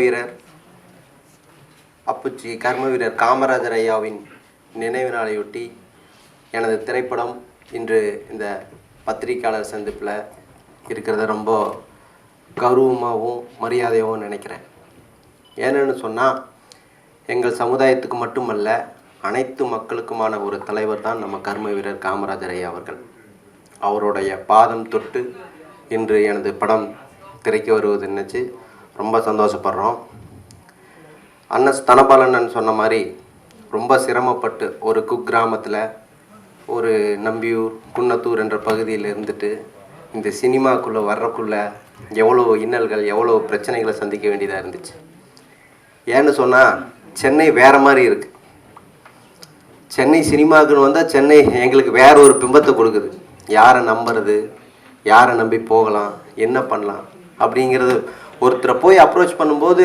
வீரர் அப்புச்சி கர்ம வீரர் காமராஜர் ஐயாவின் நினைவு நாளையொட்டி எனது திரைப்படம் இன்று இந்த பத்திரிக்கையாளர் சந்திப்பில் இருக்கிறத ரொம்ப கௌரவமாகவும் மரியாதையாகவும் நினைக்கிறேன். ஏன்னு சொன்னால் எங்கள் சமுதாயத்துக்கு மட்டுமல்ல அனைத்து மக்களுக்குமான ஒரு தலைவர் தான் நம்ம கர்ம வீரர் காமராஜர் ஐயா அவர்கள். அவருடைய பாதம் தொட்டு இன்று எனது படம் திரைக்கு வருவது நினச்சி ரொம்ப சந்தோஷப்படுறோம். அண்ணன் ஸ்தனபாலன் சொன்ன மாதிரி ரொம்ப சிரமப்பட்டு ஒரு குக்கிராமத்தில் ஒரு நம்பியூர் குன்னத்தூர் என்ற பகுதியில் இருந்துட்டு இந்த சினிமாக்குள்ளே வர்றக்குள்ளே எவ்வளோ இன்னல்கள் எவ்வளோ பிரச்சனைகளை சந்திக்க வேண்டியதாக இருந்துச்சு. ஏன்னு சொன்னால் சென்னை வேறு மாதிரி இருக்குது சென்னை சினிமாக்குன்னு வந்தால் சென்னை எங்களுக்கு வேற ஒரு பிம்பத்தை கொடுக்குது. யாரை நம்புறது யாரை நம்பி போகலாம் என்ன பண்ணலாம் அப்படிங்கிறது ஒருத்தரை போய் அப்ரோச் பண்ணும்போது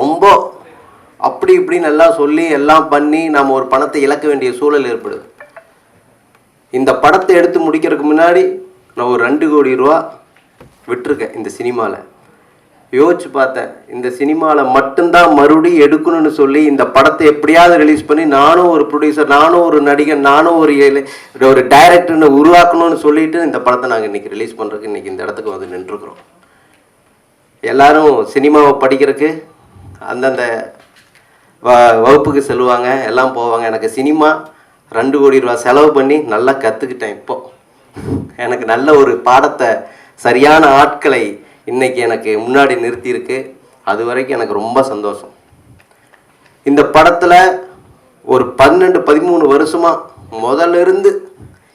ரொம்ப அப்படி இப்படின்னு எல்லாம் சொல்லி எல்லாம் பண்ணி நாம் ஒரு பணத்தை இழக்க வேண்டிய சூழல் ஏற்படுது. இந்த படத்தை எடுத்து முடிக்கிறதுக்கு முன்னாடி நான் ஒரு ரெண்டு கோடி ரூபா விட்டுருக்கேன் இந்த சினிமாவில் யோசிச்சு பார்த்தேன் இந்த சினிமாவில் மட்டும்தான் மறுபடியும் எடுக்கணும்னு சொல்லி இந்த படத்தை எப்படியாவது ரிலீஸ் பண்ணி நானும் ஒரு ப்ரொடியூசர் நானும் ஒரு நடிகன் நானும் ஒரு ஒரு டைரக்டர்னு உருவாக்கணும்னு சொல்லிட்டு இந்த படத்தை நாங்கள் இன்னைக்கு ரிலீஸ் பண்ணுறதுக்கு இன்றைக்கி இந்த இடத்துக்கு வந்து நின்றுருக்குறோம். எல்லாரும் சினிமாவை படிக்கிறதுக்கு அந்தந்த வ வகுப்புக்கு செல்லுவாங்க எல்லாம் போவாங்க. எனக்கு சினிமா ரெண்டு கோடி ரூபா செலவு பண்ணி நல்லா கற்றுக்கிட்டேன் இப்போ. எனக்கு நல்ல ஒரு பாடத்தை சரியான ஆட்களை இன்றைக்கி எனக்கு முன்னாடி நிறுத்தியிருக்கு. அது வரைக்கும் எனக்கு ரொம்ப சந்தோஷம். இந்த படத்தில் ஒரு பன்னெண்டு பதிமூணு வருஷமாக முதல்ல இருந்து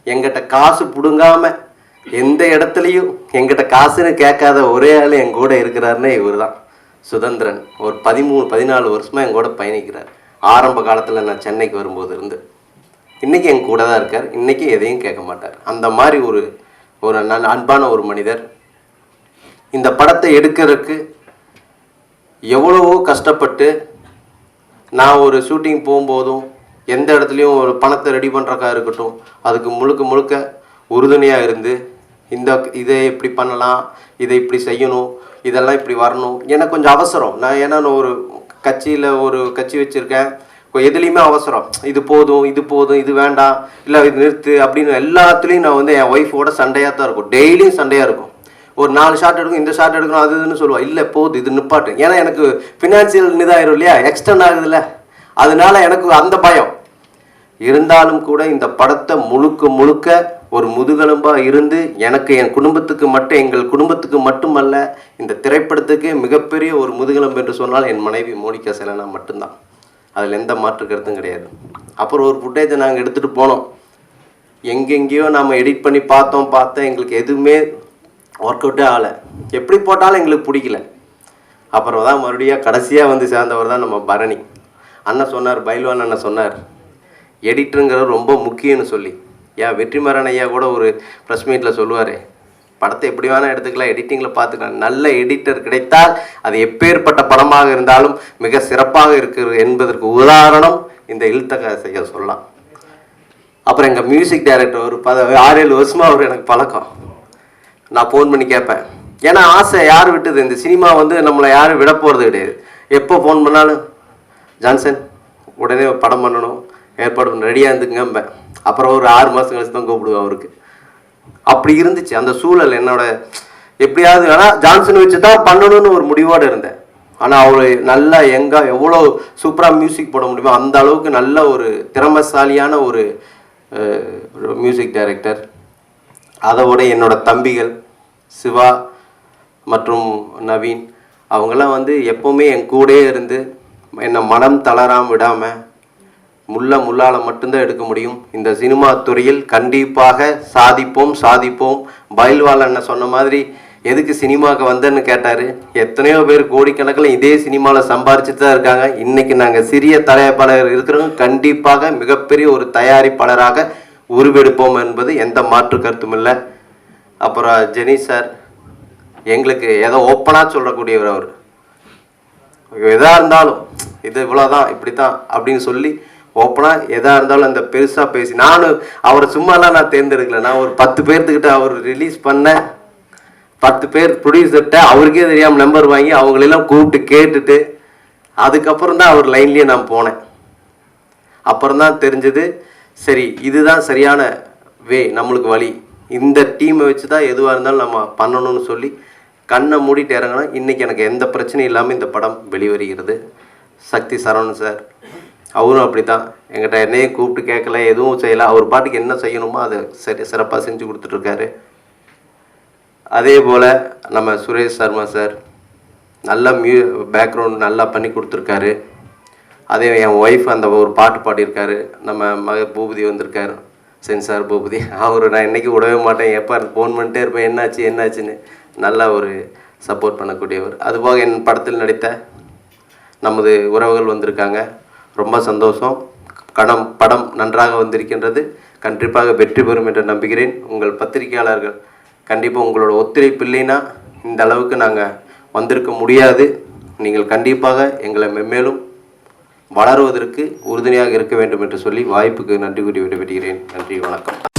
எங்கிட்ட காசு பிடுங்காமல் எந்த இடத்துலையும் எங்கிட்ட காசுன்னு கேட்காத ஒரே ஆள் என் கூட இருக்கிறாருன்னே இவர் தான் சுதந்திரன். ஒரு பதிமூணு பதினாலு வருஷமாக என் கூட பயணிக்கிறார். ஆரம்ப காலத்தில் நான் சென்னைக்கு வரும்போது இருந்து இன்றைக்கி என் கூட தான் இருக்கார். இன்றைக்கி எதையும் கேட்க மாட்டார். அந்த மாதிரி ஒரு ஒரு நல்ல அன்பான ஒரு மனிதர். இந்த படத்தை எடுக்கிறதுக்கு எவ்வளவோ கஷ்டப்பட்டு நான் ஒரு ஷூட்டிங் போகும்போதும் எந்த இடத்துலையும் ஒரு பணத்தை ரெடி பண்ணுறக்கா இருக்கட்டும் அதுக்கு முழுக்க முழுக்க உறுதுணையாக இருந்து இந்த இதை இப்படி பண்ணலாம் இதை இப்படி செய்யணும் இதெல்லாம் இப்படி வரணும். எனக்கு கொஞ்சம் அவசரம். நான் ஏன்னா நான் ஒரு கட்சியில் ஒரு கட்சி வச்சுருக்கேன். எதுலேயுமே அவசரம். இது போதும் இது போதும் இது வேண்டாம். இல்லை இது நிறுத்து அப்படின்னு எல்லாத்துலேயும் நான் வந்து என் ஒய்ஃபோட சண்டையாக தான் இருக்கும். டெய்லியும் சண்டையாக இருக்கும். ஒரு நாலு ஷார்ட் எடுக்கும் இந்த ஷார்ட் எடுக்கணும் அது இதுன்னு சொல்லுவாள் இல்லை போகுது இது நிப்பாட்டு. ஏன்னா எனக்கு ஃபினான்சியல் இதாயிரும் இல்லையா? எக்ஸ்டன் ஆகுதுல்ல. அதனால எனக்கு அந்த பயம். இருந்தாலும் கூட இந்த படத்தை முழுக்க முழுக்க ஒரு முதுகெலும்பாக இருந்து எனக்கு என் குடும்பத்துக்கு மட்டும் எங்கள் குடும்பத்துக்கு மட்டுமல்ல இந்த திரைப்படத்துக்கு மிகப்பெரிய ஒரு முதுகெலும்பு என்று சொன்னால் என் மனைவி மோனிகா செலனா மட்டும்தான். அதில் எந்த மாற்று கருத்தும் கிடையாது. அப்புறம் ஒரு ஃபுட்டேஜை நாங்கள் எடுத்துகிட்டு போனோம். எங்கெங்கேயோ நம்ம எடிட் பண்ணி பார்த்தோம் பார்த்தோம் எங்களுக்கு எதுவுமே ஒர்க் அவுட்டே ஆகலை. எப்படி போட்டாலும் எங்களுக்கு பிடிக்கல. அப்புறம் தான் மறுபடியும் கடைசியாக வந்து சேர்ந்தவர் தான் நம்ம பரணி. அண்ணன் சொன்னார் பைல்வான் அண்ணன் சொன்னார் எடிட்டருங்கிறது ரொம்ப முக்கியம்னு சொல்லி. ஏன் வெற்றிமாறன் ஐயா கூட ஒரு ப்ரெஸ் மீட்டில் சொல்லுவார் படத்தை எப்படி வேணால் எடுத்துக்கலாம் எடிட்டிங்கில் பார்த்துக்கலாம். நல்ல எடிட்டர் கிடைத்தால் அது எப்பேற்பட்ட படமாக இருந்தாலும் மிக சிறப்பாக இருக்கிறது என்பதற்கு உதாரணம் இந்த இழுத்தக செய்ய சொல்லலாம். அப்புறம் எங்கள் மியூசிக் டைரக்டர் ஒரு பத ஆறு ஏழு வருஷமாக அவர் எனக்கு பழக்கம். நான் ஃபோன் பண்ணி கேட்பேன். ஏன்னா ஆசை யார் விட்டது? இந்த சினிமா வந்து நம்மளை யாரும் விட போகிறது கிடையாது. எப்போ ஃபோன் பண்ணாலும் ஜான்சன் உடனே படம் பண்ணணும். ஏற்பாடு பண்ண ரெடியாக இருந்துங்கம்பேன் அப்புறம் ஒரு ஆறு மாதம் கழிச்சு தான் கூப்பிடுவேன் அவருக்கு. அப்படி இருந்துச்சு. அந்த சூழல் என்னோட எப்படியாவது ஆனால் ஜான்சன் வச்சு தான் பண்ணணும்னு ஒரு முடிவோடு இருந்தேன். ஆனால் அவர் நல்லா எங்கே எவ்வளோ சூப்பராக மியூசிக் போட முடியுமோ அந்த அளவுக்கு நல்ல ஒரு திறமைசாலியான ஒரு மியூசிக் டைரக்டர் அதோட என்னோட தம்பிகள் சிவா மற்றும் நவீன் அவங்கெல்லாம் வந்து எப்போவுமே என் கூடயே இருந்து என்னை மனம் தளராமல் விடாமல் முல்லை முள்ளால மட்டும்தான் எடுக்க முடியும். இந்த சினிமா துறையில் கண்டிப்பாக சாதிப்போம் சாதிப்போம். பயில்வாள் அண்ணன் சொன்ன மாதிரி எதுக்கு சினிமாவுக்கு வந்தேன்னு கேட்டார். எத்தனையோ பேர் கோடிக்கணக்கில் இதே சினிமாவில் சம்பாரிச்சுட்டு தான் இருக்காங்க. இன்னைக்கு நாங்கள் சிறிய தயாரிப்பாளர் இருக்கிறவங்க கண்டிப்பாக மிகப்பெரிய ஒரு தயாரிப்பாளராக உருவெடுப்போம் என்பது எந்த மாற்று கருத்தும் இல்லை. அப்புறம் ஜெனி சார் எங்களுக்கு ஏதோ ஓப்பனாக சொல்லக்கூடியவர் அவர். எதாக இருந்தாலும் இது இவ்வளோதான் இப்படி தான் அப்படின்னு சொல்லி ஓப்பனாக எதாக இருந்தாலும் அந்த பெருசாக பேசி நானும் அவரை சும்மாலாம் நான் தேர்ந்தெடுக்கல. நான் ஒரு பத்து பேர்த்துக்கிட்ட அவர் ரிலீஸ் பண்ணேன் பத்து பேர் ப்ரொடியூசர்கிட்ட அவருக்கே தெரியாமல் நம்பர் வாங்கி அவங்களெல்லாம் கூப்பிட்டு கேட்டுட்டு அதுக்கப்புறம் தான் அவர் லைன்லேயே நான் போனேன். அப்புறம் தான் தெரிஞ்சது சரி இதுதான் சரியான வே நம்மளுக்கு வழி. இந்த டீமை வச்சு தான் எதுவாக இருந்தாலும் நம்ம பண்ணணும்னு சொல்லி கண்ணை மூடிட்டு இறங்கினா இன்றைக்கி எனக்கு எந்த பிரச்சனையும் இல்லாமல் இந்த படம் வெளிவருகிறது. சக்தி சரவணன் சார் அவரும் அப்படி தான் எங்கிட்ட என்னையும் கூப்பிட்டு கேட்கல எதுவும் செய்யலை. அவர் பாட்டுக்கு என்ன செய்யணுமோ அதை சரி சிறப்பாக செஞ்சு கொடுத்துட்ருக்காரு. அதே போல் நம்ம சுரேஷ் சர்மா சார் நல்ல மியூ பேக்ரவுண்ட் நல்லா பண்ணி கொடுத்துருக்காரு. அதே என் ஒய்ஃப் அந்த ஒரு பாட்டு பாடியிருக்காரு. நம்ம மக பூபதி வந்திருக்காரு. சென்சார் பூபதி. அவர் நான் என்றைக்கு விடவே மாட்டேன். எப்போ ஃபோன் பண்ணிட்டே இருப்பேன். என்னாச்சு என்னாச்சுன்னு நல்லா ஒரு சப்போர்ட் பண்ணக்கூடியவர். அதுபோக என் படத்தில் நடித்த நமது உறவுகள் வந்திருக்காங்க. ரொம்ப சந்தோஷம். கடம் படம் நன்றாக வந்திருக்கின்றது. கண்டிப்பாக வெற்றி பெறும் என்று நம்புகிறேன். உங்கள் பத்திரிகையாளர்கள் கண்டிப்பாக உங்களோட ஒத்துழைப்பு இல்லைன்னா இந்த அளவுக்கு நாங்கள் வந்திருக்க முடியாது. நீங்கள் கண்டிப்பாக எங்களை மென்மேலும் வளருவதற்கு உறுதுணையாக இருக்க வேண்டும் என்று சொல்லி வாய்ப்புக்கு நன்றி கூறி விடைபெறுகிறேன். நன்றி வணக்கம்.